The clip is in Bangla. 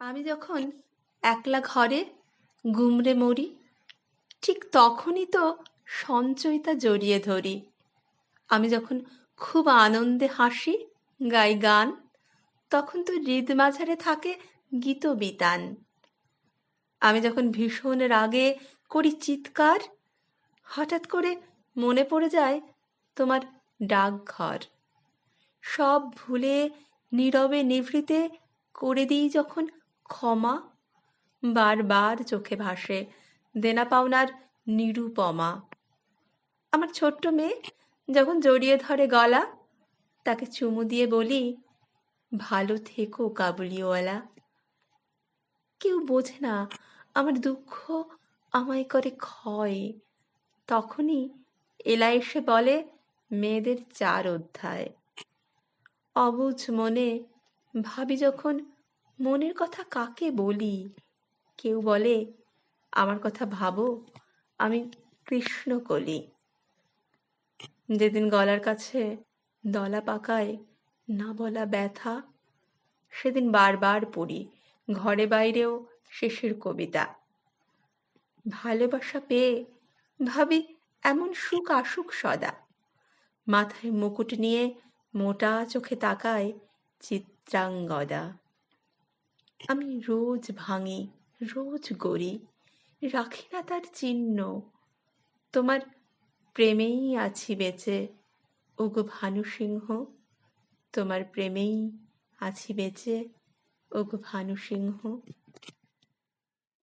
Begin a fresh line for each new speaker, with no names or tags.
আমি যখন একলা ঘরে গুমরে মরি, ঠিক তখনই তো সঞ্চয়িতা জড়িয়ে ধরি। আমি যখন খুব আনন্দে হাসি, গাই গান, তখন তো হৃদ মাঝারে থাকে গীত বিতান। আমি যখন ভীষণ রাগে করি চিৎকার, হঠাৎ করে মনে পড়ে যায় তোমার ডাকঘর। সব ভুলে, নীরবে, নিভৃতে করে দিই যখন ক্ষমা বারবার চোখে ভাসে। দেনা পাওনার নিরুপমা। আমার ছোট্ট মেয়ে যখন জড়িয়ে ধরে গলা, তাকে চুমু দিয়ে বলি, ভালো থেকো কাবুলিওয়ালা। কেউ বোঝে না আমার দুঃখ আমায় করে ক্ষয়। তখনই এলা এসে বলে, মেয়েদের চার অধ্যায়। অবুঝ মনে ভাবি যখন মনের কথা কাকে বলি? কেউ বলে, আমার কথা ভাবো, আমি কৃষ্ণ কলি। যেদিন গলার কাছে দলা পাকায়, না বলা ব্যথা, সেদিন বারবার পড়ি ঘরে বাইরেও শেষের কবিতা। ভালোবাসা পেয়ে ভাবি এমন সুখ আসুক সদা। মাথায় মুকুট নিয়ে মোটা চোখে তাকায় চিত্রাঙ্গদা। আমি রোজ ভাঙি, রোজ গড়ি। রাখি না তার চিহ্ন। তোমার প্রেমেই আছি বেঁচে, ওগো ভানু সিংহ তোমার প্রেমেই আছি বেঁচে, ওগো ভানু সিংহ